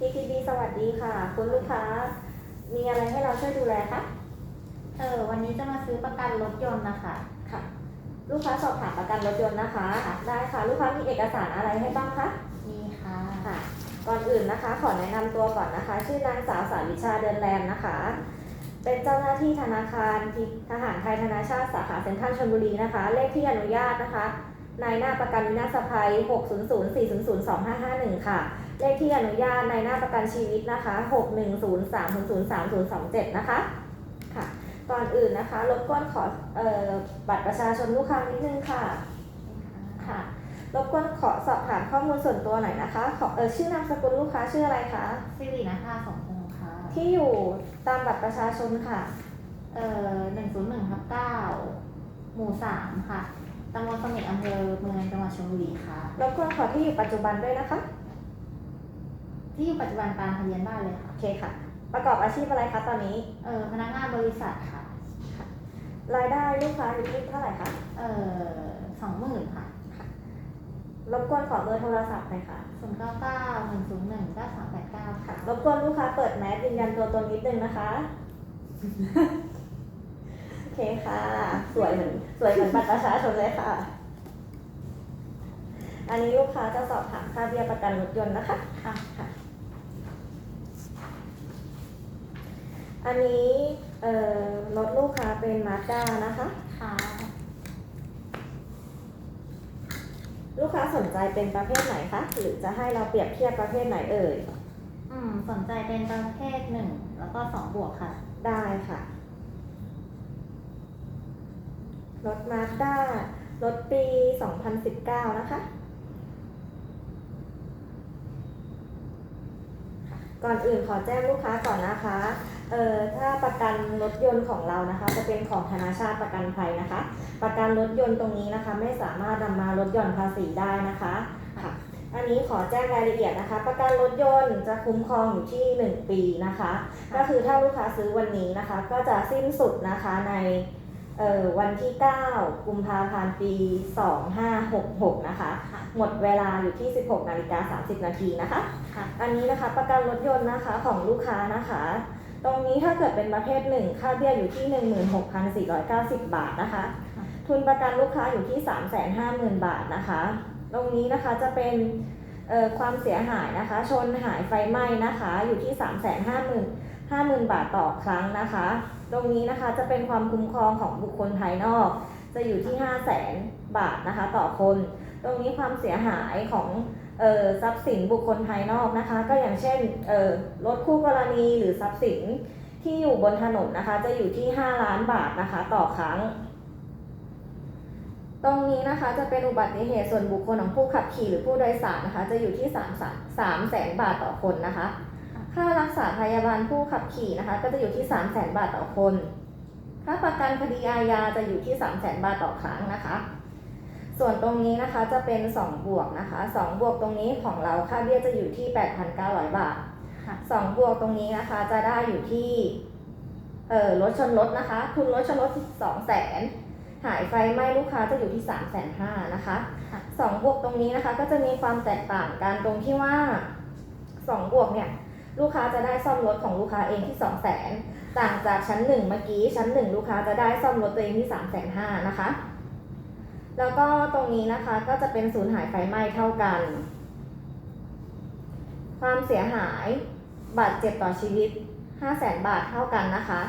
TTB สวัสดีค่ะ คุณลูกค้า มีอะไรให้เราช่วยดูแลคะ เออ วันนี้จะมาซื้อประกันรถยนต์นะคะ ค่ะ ลูกค้าสอบถามประกันรถยนต์นะคะ ได้ค่ะ ลูกค้ามีเอกสารอะไรให้บ้างคะ มีค่ะ ค่ะ ก่อนอื่นนะคะ ขอแนะนำตัวก่อนนะคะ ชื่อนางสาวสาวิชาเดินแรมนะคะ เป็นเจ้าหน้าที่ธนาคารทหารไทยธนาชาติสาขาเซ็นทรัลชลบุรีนะคะ เลขที่อนุญาตนะคะ นายหน้าประกันวินาศภัย 60040025551ค่ะ เลขที่อนุญาตนายหน้าประกันชีวิตนะคะ610303027 นะคะ ค่ะ ก่อนอื่นนะคะรบกวนขอเอ่อบัตรประชาชนลูกค้านิดนึงค่ะ ค่ะรบกวนขอสอบถามข้อมูลส่วนตัวหน่อยนะคะ ขอเออชื่อนามสกุลลูกค้าชื่ออะไรคะสิรินะคะสองพงษ์ค่ะ ที่อยู่ตามบัตรประชาชนค่ะ เออหนึ่งศูนย์หนึ่งทับเก้าหมู่สามค่ะตำบลเสม็ดอำเภอเมืองจังหวัดชลบุรีค่ะ รบกวนขอที่อยู่ปัจจุบันด้วยนะคะ ที่อยู่ปัจจุบันตามทะเบียนบ้านเลยค่ะ โอเคค่ะ ประกอบอาชีพอะไรคะตอนนี้ เออพนักงานบริษัทค่ะ รายได้ลูกค้าอยู่ที่เท่าไหร่คะ เออสองหมื่นค่ะรบกวนขอเบอร์โทรศัพท์หน่อยค่ะ ศูนย์เก้าเก้าหนึ่งศูนย์หนึ่งเก้าสามแปดเก้าค่ะ รบกวนลูกค้าเปิดแมสยืนยันตัวตนนิดนึงนะคะ โอเคค่ะ สวยเหมือนสวยเหมือนบัตรประชาชนเลยค่ะ อันนี้ลูกค้าจะสอบถามค่าเบี้ยประกันรถยนต์นะคะ ค่ะ ค่ะ อันนี้เอ่อรถลูกค้าเป็นมาด้านะคะ ค่ะ ลูกค้าสนใจเป็นประเภทไหนคะ หรือจะให้เราเปรียบเทียบประเภทไหนเอ่ย อืม สนใจเป็นประเภทหนึ่งแล้วก็สองบวกค่ะ ได้ค่ะ รถมาด้ารถปี 2019 นะคะ ก่อนอื่นขอแจ้งลูกค้าก่อนนะคะ เอ่อถ้าประกันรถยนต์ของเรานะคะ จะเป็นของธนาชาติประกันภัยนะคะ ประกันรถยนต์ตรงนี้นะคะ ไม่สามารถนำมาลดหย่อนภาษีได้นะคะค่ะอันนี้ขอแจ้งรายละเอียดนะคะ ประกันรถยนต์จะคุ้มครองอยู่ที่ 1 ปีนะคะ ก็คือถ้าลูกค้าซื้อวันนี้นะคะ ก็จะสิ้นสุดนะคะในเอ่อวันที่ 9 กุมภาพันธ์ ปี 2566 นะคะค่ะหมดเวลาอยู่ที่ 16 นาฬิกา 30 นาทีนะคะค่ะอันนี้นะคะประกันรถยนต์นะคะของลูกค้านะคะ ตรงนี้ถ้าเกิดเป็นประเภทหนึ่งค่าเบี้ยอยู่ที่ 16,490 บาทนะคะค่ะทุนประกันลูกค้าอยู่ที่ 350,000 บาทนะคะ ตรงนี้นะคะจะเป็นเอ่อความเสียหายนะคะ ชนหายไฟไหม้นะคะ อยู่ที่ 350,000 50,000 บาทต่อครั้งนะคะ ตรงนี้นะคะจะเป็นความคุ้มครองของบุคคลภายนอก จะอยู่ที่ 500,000 บาทนะคะ ต่อคน ตรงนี้ความเสียหายของเอ่อ ทรัพย์สินบุคคลภายนอกนะคะ ก็อย่างเช่นรถคู่กรณีหรือทรัพย์สินที่อยู่บนถนนนะคะ จะอยู่ที่ 5 ล้านบาทนะคะ ต่อครั้ง ตรงนี้นะคะจะเป็นอุบัติเหตุส่วนบุคคลของผู้ขับขี่หรือผู้โดยสารนะคะ จะอยู่ที่3 3แสนบาทต่อคนนะคะ ค่ารักษาพยาบาลผู้ขับขี่นะคะ ก็จะอยู่ที่ 3 0 0แสนบาทต่อคน ค่าประกันคดีอาญาจะอยู่ที่ 3 0 0แสนบาทต่อครั้งนะคะ ส่วนตรงนี้นะคะจะเป็น 2 บวกนะคะ 2 บวกตรงนี้ของเราค่าเบี้ยจะอยู่ที่ 8,900 บาทค่ะ2บวกตรงนี้นะคะจะได้อยู่ที่เอ่อรถชนรถนะคะ ทุนรถชนรถ2 0 0แสนหายไฟไหม้ลูกค้าจะอยู่ที่3 5 0 0 0นะคะค่ะสองบวกตรงนี้นะคะก็จะมีความแตกต่างกันตรงที่ว่า 2 บวกเนี่ยลูกค้าจะได้ซ่อมรถของลูกค้าเองที่ 2 0 0 0 0นต่างจากชั้น 1 เมื่อกี้ชั้น 1 ลูกค้าจะได้ซ่อมรถตัวเองที่ 3 5 0 0 0นะคะ แล้วก็ตรงนี้นะคะก็จะเป็นสูญหายไฟไหม้เท่ากัน ความเสียหายบาดเจ็บต่อชีวิต 5 0 0 0 0 0บาทเท่ากันนะคะ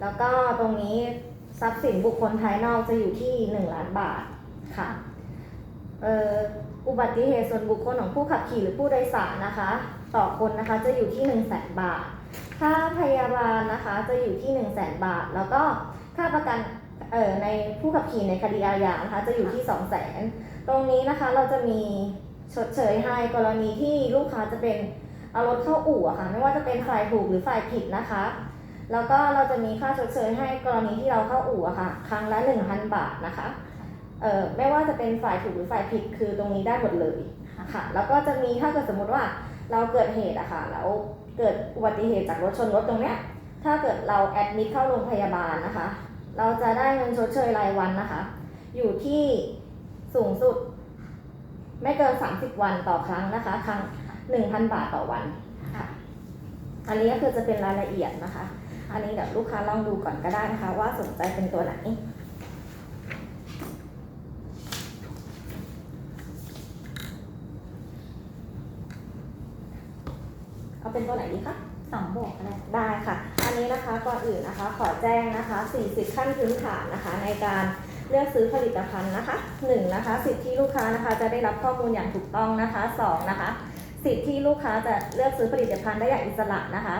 แล้วก็ตรงนี้ทรัพย์สินบุคคลภายนอกจะอยู่ที่ 1 ล้านบาทค่ะเอ่ออุบัติเหตุส่วนบุคคลของผู้ขับขี่หรือผู้โดยสารนะคะ ต่อคนนะคะจะอยู่ที่ 1 0 0 0 0แบาท ค่าพยาบาลนะคะจะอยู่ที่ 1 0 0 0 0แบาท แล้วก็ค่าประกัน ในผู้ขับขี่ในคดีอาญานะคะจะอยู่ที่ 2 0 0 0 0 0ตรงนี้นะคะเราจะมีชดเชยให้กรณีที่ลูกค้าจะเป็นเอารถเข้าอู่อะค่ะไม่ว่าจะเป็นฝ่ายถูกหรือฝ่ายผิดนะคะ แล้วก็เราจะมีค่าชดเชยให้กรณีที่เราเข้าอู่อะค่ะ ครั้งละ 1,000 บาทนะคะเอ่อไม่ว่าจะเป็นฝ่ายถูกหรือฝ่ายผิดคือตรงนี้ได้หมดเลยค่ะค่ะแล้วก็จะมีถ้าเกิดสมมติว่าเราเกิดเหตุอะค่ะแล้วเกิดอุบัติเหตุจากรถชนรถตรงเนี้ยถ้าเกิดเราแอดมิดเข้าโรงพยาบาลนะคะ เราจะได้เงินชดเชยรายวันนะคะ อยู่ที่สูงสุด ไม่เกิน 30 วันต่อครั้งนะคะ ครั้ง 1,000 บาทต่อวันค่ะ อันนี้ก็คือจะเป็นรายละเอียดนะคะ อันนี้เดี๋ยวลูกค้าลองดูก่อนก็ได้นะคะ ว่าสนใจเป็นตัวไหนเอาเป็นตัวไหนดีคะสองบวกก็ได้ได้ค่ะอั นี้นะคะก่อนอื่นนะคะ ขอแจ้งนะคะ 40 ขั้นพื้นฐานนะคะ ในการเลือกซื้อผลิตภัณฑ์นะคะ 1 นะคะ สิทธิลูกค้านะคะ จะได้รับข้อมูลอย่างถูกต้องนะคะ 2 นะคะ สิทธิลูกค้าจะเลือกซื้อผลิตภัณฑ์ได้อย่างอิสระนะคะ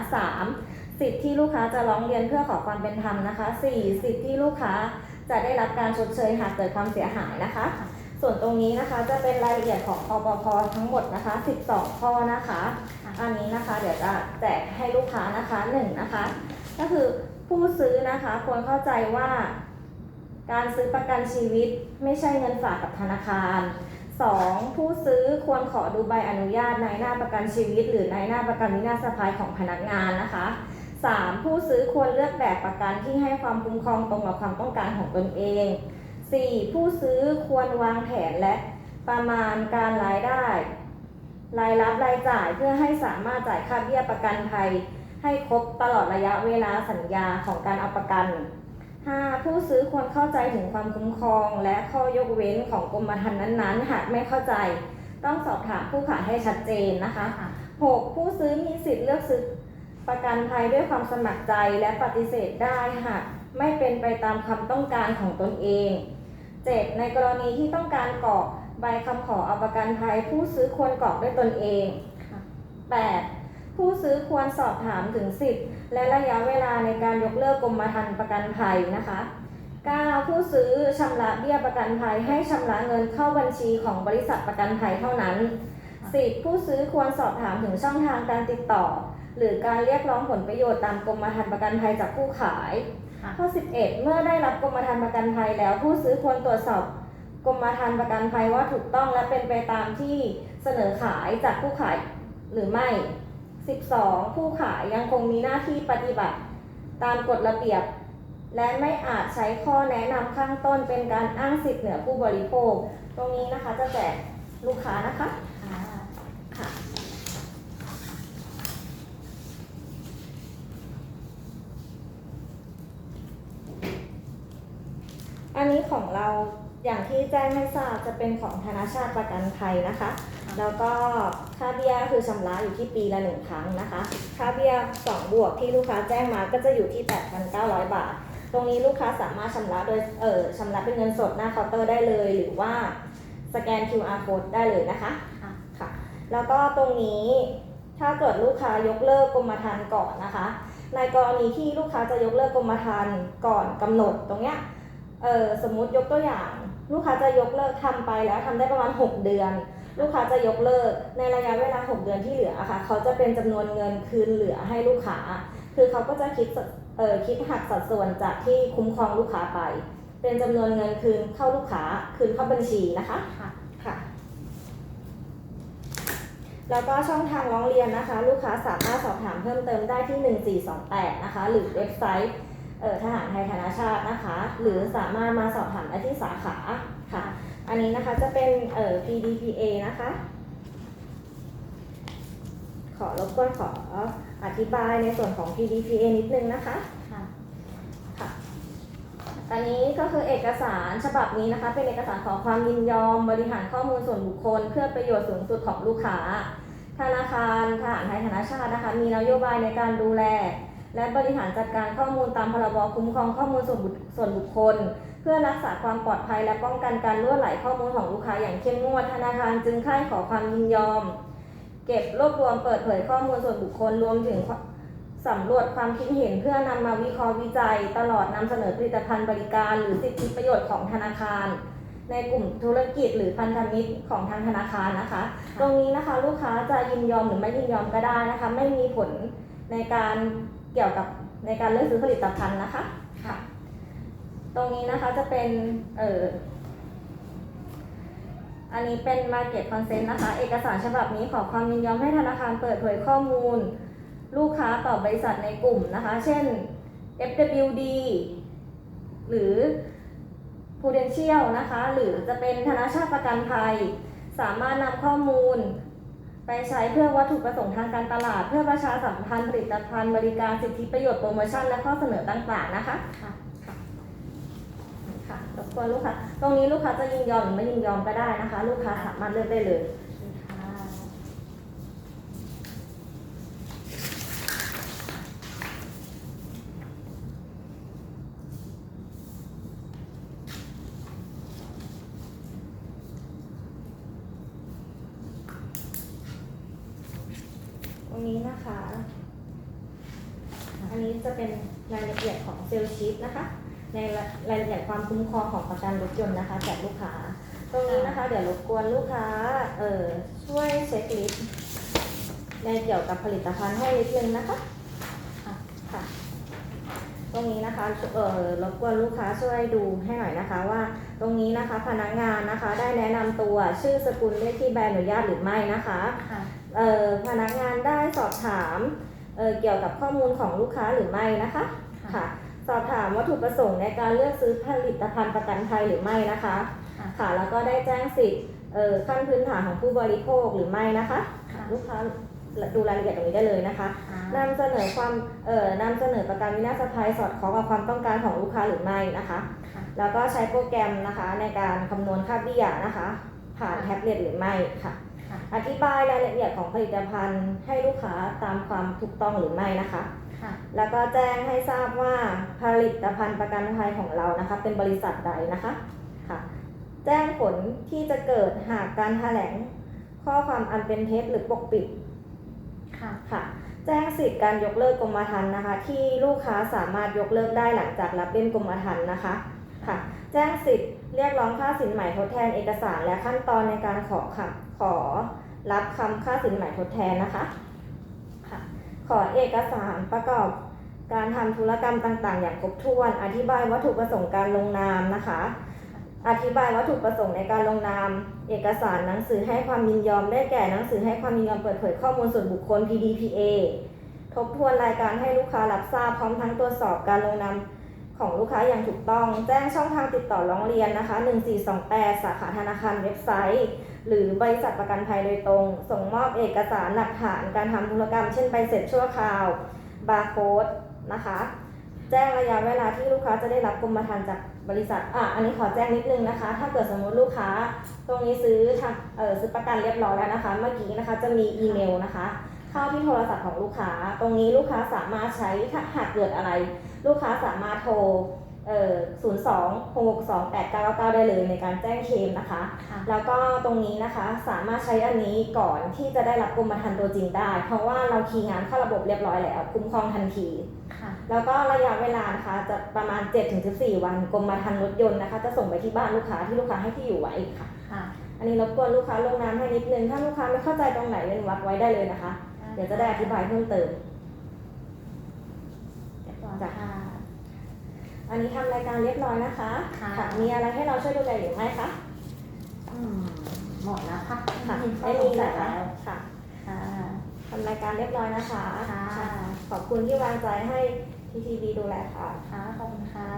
3. สิทธิลูกค้าจะร้องเรียนเพื่อขอความเป็นธรรมนะคะ 4. สิทธิลูกค้าจะได้รับการชดเชยหากเกิดความเสียหายนะคะ ส่วนตรงนี้นะคะจะเป็นรายละเอียดของอปพทั้งหมดนะคะ 12 ข้อนะคะค่ะอันนี้นะคะเดี๋ยวจะแจกให้ลูกค้านะคะหนึ่งนะคะ ก็คือผู้ซื้อนะคะควรเข้าใจว่า การซื้อประกันชีวิตไม่ใช่เงินฝากกับธนาคาร 2. ผู้ซื้อควรขอดูใบอนุญาตในหน้าประกันชีวิต หรือในหน้าประกันวินาศภัยของพนักงานนะคะ 3. ผู้ซื้อควรเลือกแบบประกันที่ให้ความคุ้มครองตรงกับความต้องการของตนเอง 4. ผู้ซื้อควรวางแผนและประมาณการรายได้ รายรับรายจ่ายเพื่อให้สามารถจ่ายค่าเบี้ยประกันภัย ให้ครบตลอดระยะเวลาสัญญาของการเอาประกัน 5. ผู้ซื้อควรเข้าใจถึงความคุ้มครอง และข้อยกเว้นของกรมธรรม์นั้นๆ หากไม่เข้าใจ ต้องสอบถามผู้ขายให้ชัดเจนนะคะ 6. ผู้ซื้อมีสิทธิ์เลือกซื้อประกันภัยด้วยความสมัครใจและปฏิเสธได้หากไม่เป็นไปตามความต้องการของตนเอง 7. ในกรณีที่ต้องการกรอกใบคำขอเอาประกันภัย ผู้ซื้อควรกรอกด้วยตนเองค่ะ 8. ผู้ซื้อควรสอบถามถึงสิทธิ์ และระยะเวลาในการยกเลิกกรมธรรม์ประกันภัยนะคะ 9. ผู้ซื้อชำระเบี้ยประกันภัยให้ชำระเงินเข้าบัญชีของบริษัทประกันภัยเท่านั้น 10. ผู้ซื้อควรสอบถามถึงช่องทางการติดต่อ หรือการเรียกร้องผลประโยชน์ตามกรมธรรม์ประกันภัยจากผู้ขายค่ะ ข้อ 11 เมื่อได้รับกรมธรรม์ประกันภัยแล้ว ผู้ซื้อควรตรวจสอบกรมธรรม์ประกันภัยว่าถูกต้องและเป็นไปตามที่เสนอขายจากผู้ขายหรือไม่ 12. ผู้ขายยังคงมีหน้าที่ปฏิบัติ ตามกฎระเบียบ และไม่อาจใช้ข้อแนะนำข้างต้นเป็นการอ้างสิทธิ์เหนือผู้บริโภค ตรงนี้นะคะจะแจกลูกค้านะคะ อันนี้ของเราอย่าง ที่แจ้งให้ทราบจะเป็นของธนาชาติประกันภัยนะคะ แล้วก็ค่าเบี้ยคือชำระอยู่ที่ปีละหนึ่งครั้งนะคะ ค่าเบี้ยสองบวกที่ลูกค้าแจ้งมาก็จะอยู่ที่ 8,900 บาท ตรงนี้ลูกค้าสามารถชำระโดยเออชำระเป็นเงินสดหน้าเคาน์เตอร์ได้เลย หรือว่าสแกน QR code ได้เลยนะคะค่ะค่ะแล้วก็ตรงนี้ถ้าเกิดลูกค้ายกเลิกกรมธรรม์ก่อนนะคะ ในกรณีที่ลูกค้าจะยกเลิกกรมธรรม์ก่อนกำหนดตรงเนี้ยเออสมมุติยกตัวอย่าง ลูกค้าจะยกเลิกทำไปแล้วทำได้ประมาณ 6 เดือน ลูกค้าจะยกเลิกในระยะเวลา 6 เดือนที่เหลืออะค่ะ เขาจะเป็นจำนวนเงินคืนเหลือให้ลูกค้า คือเขาก็จะคิดสเออคิดหักสัดส่วนจากที่คุ้มครองลูกค้าไป เป็นจำนวนเงินคืนเข้าลูกค้าคืนเข้าบัญชีนะคะค่ะค่ะ แล้วก็ช่องทางร้องเรียนนะคะ ลูกค้าสามารถสอบถามเพิ่มเติมได้ที่ 1428 นะคะ หรือเว็บไซต์เอ่อ ทหารไทยธนาชาตินะคะ หรือสามารถมาสอบถามได้ที่สาขาค่ะ อันนี้นะคะจะเป็นเอ่อ PDPA นะคะ ขอรบกวนขออธิบายในส่วนของ PDPA นิดนึงนะคะค่ะค่ะอันนี้ก็คือเอกสารฉบับนี้นะคะ เป็นเอกสารขอความยินยอม บริหารข้อมูลส่วนบุคคล เพื่อประโยชน์สูงสุดของลูกค้า ธนาคารทหารไทยธนาชาตินะคะ มีนโยบายในการดูแล และบริหารจัดการข้อมูลตามพรบคุ้มครองข้อมูลส่วนบุคส่วนบุคคล เพื่อรักษาความปลอดภัยและป้องกันการล่วไหลข้อมูลของลูกค้าอย่างเข้มงวดธนาคารจึงค่ายขอความยินยอม เก็บรวบรวมเปิดเผยข้อมูลส่วนบุคคลรวมถึงสำรวจความคิดเห็นเพื่อนำมาวิเคราะห์วิจัย ตลอดนำเสนอผลิตภัณฑ์บริการหรือสิทธิประโยชน์ของธนาคาร ในกลุ่มธุรกิจหรือพันธมิตรของทางธนาคารนะคะ ตรงนี้นะคะลูกค้าจะยินยอมหรือไม่ยินยอมก็ได้นะคะ ไม่มีผลในการ เกี่ยวกับในการเลือกซื้อผลิตภัณฑ์นะคะค่ะ ตรงนี้นะคะจะเป็นเอ่ออันนี้เป็น Market Consent นะคะ เอกสารฉบับนี้ขอความยินยอมให้ธนาคารเปิดเผยข้อมูล ลูกค้าต่อบริษัทในกลุ่มนะคะ เช่น FWD หรือ Prudential นะคะ หรือจะเป็นธนาชาติประกันภัย สามารถนำข้อมูล ไปใช้เพื่อวัตถุประสงค์ทางการตลาด เพื่อประชาสัมพันธ์ผลิตภัณฑ์บริการสิทธิประโยชน์โปรโมชั่นและข้อเสนอต่างๆนะคะค่ะค่ะรบกวนลูกค้าตรงนี้ลูกค้าจะยินยอมหรือไม่ยินยอมก็ได้นะคะ ลูกค้าสามารถเลือกได้เลย ค่ะ ตรงนี้นะคะ อันนี้จะเป็นรายละเอียดของเซลล์ชีตนะคะ ในรายละเอียดความคุ้มครองของประกันรถยนต์นะคะแจกลูกค้า ตรงนี้นะคะ เดี๋ยวรบกวนลูกค้าเออช่วยเช็คลิสต์ในเกี่ยวกับผลิตภัณฑ์ให้นิดนึงนะคะค่ะค่ะตรงนี้นะคะเออรบกวนลูกค้าช่วยดูให้หน่อยนะคะว่า ตรงนี้นะคะพนักงานนะคะได้แนะนำตัวชื่อสกุลเลขที่ใบอนุญาตหรือไม่นะคะค่ะเอ่อพนักงานได้สอบถามเอ่อเกี่ยวกับข้อมูลของลูกค้าหรือไม่นะคะค่ะ สอบถามวัตถุประสงค์ในการเลือกซื้อผลิตภัณฑ์ประกันภัยหรือไม่นะคะ ค่ะค่ะแล้วก็ได้แจ้งสิทธิ์เอ่อขั้นพื้นฐานของผู้บริโภคหรือไม่นะคะค่ะลูกค้าดูรายละเอียดตรงนี้ได้เลยนะคะค่ะนำเสนอความเอ่อนำเสนอประกันวินาศภัยสอดคล้องกับความต้องการของลูกค้าหรือไม่นะคะค่ะแล้วก็ใช้โปรแกรมนะคะในการคำนวณค่าเบี้ยนะคะ ผ่านแท็บเล็ตหรือไม่ค่ะค่ะอธิบายรายละเอียดของผลิตภัณฑ์ให้ลูกค้าตามความถูกต้องหรือไม่นะคะค่ะ แล้วก็แจ้งให้ทราบว่าผลิตภัณฑ์ประกันภัยของเรานะคะ เป็นบริษัทใดนะคะค่ะแจ้งผลที่จะเกิดหากการแถลงข้อความอันเป็นเท็จหรือปกปิดค่ะค่ะแจ้งสิทธิ์การยกเลิกกรมธรรม์นะคะ ที่ลูกค้าสามารถยกเลิกได้หลังจากรับเล่นกรมธรรม์นะคะค่ะ แจ้งสิทธิ์เรียกร้องค่าสินใหม่ทดแทนเอกสารและขั้นตอนในการขอคำขอรับคำค่าสินใหม่ทดแทนนะคะค่ะ ขอเอกสารประกอบการทำธุรกรรมต่าง ๆ อย่างครบถ้วน อธิบายวัตถุประสงค์การลงนามนะคะ อธิบายวัตถุประสงค์ในการลงนาม เอกสารหนังสือให้ความยินยอมได้แก่หนังสือให้ความยินยอมเปิดเผยข้อมูลส่วนบุคคล PDPA ทบทวนรายการให้ลูกค้ารับทราบพร้อมทั้งตรวจสอบการลงนาม ของลูกค้าอย่างถูกต้อง แจ้งช่องทางติดต่อร้องเรียนนะคะ 1428 สาขาธนาคารเว็บไซต์ หรือบริษัทประกันภัยโดยตรง ส่งมอบเอกสารหลักฐานการทำธุรกรรม เช่นใบเสร็จชั่วคราว บาร์โค้ดนะคะ แจ้งระยะเวลาที่ลูกค้าจะได้รับกรมธรรม์จากบริษัท อะ อันนี้ขอแจ้งนิดนึงนะคะ ถ้าเกิดสมมติลูกค้า ตรงนี้ซื้อทางเออซื้อประกันเรียบร้อยแล้วนะคะ เมื่อกี้นะคะจะมีอีเมลนะคะ เข้าที่โทรศัพท์ของลูกค้า ตรงนี้ลูกค้าสามารถใช้ถ้าหากเกิดอะไร ลูกค้าสามารถโทรเอ่อ02 662 8999ได้เลยในการแจ้งเคลมนะคะค่ะแล้วก็ตรงนี้นะคะสามารถใช้อันนี้ก่อนที่จะได้รับกรมธรรม์ตัวจริงได้ เพราะว่าเราคีย์งานเข้าระบบเรียบร้อยแล้วคุ้มครองทันทีค่ะแล้วก็ระยะเวลานะคะจะประมาณ 7-14 วันกรมธรรม์รถยนต์นะคะ จะส่งไปที่บ้านลูกค้าที่ลูกค้าให้ที่อยู่ไว้ค่ะค่ะอันนี้รบกวนลูกค้าลงน้ำให้นิดนึงถ้าลูกค้าไม่เข้าใจตรงไหนเว้นวรรคไว้ได้เลยนะคะเดี๋ยวจะได้อธิบายเพิ่มเติมเรียบร้อยค่ะอันนี้ทำรายการเรียบร้อยนะคะค่ะมีอะไรให้เราช่วยดูแลหรือไม่คะอืมหมดแล้วค่ะค่ะไม่ไม่มีมีแล้แล้ววค่ะค่ะทำรายการเรียบร้อยนะคะค่ะขอบคุณที่วางใจให้ทีทีบีดูแลค่ะค่ะขอบคุณค่ะ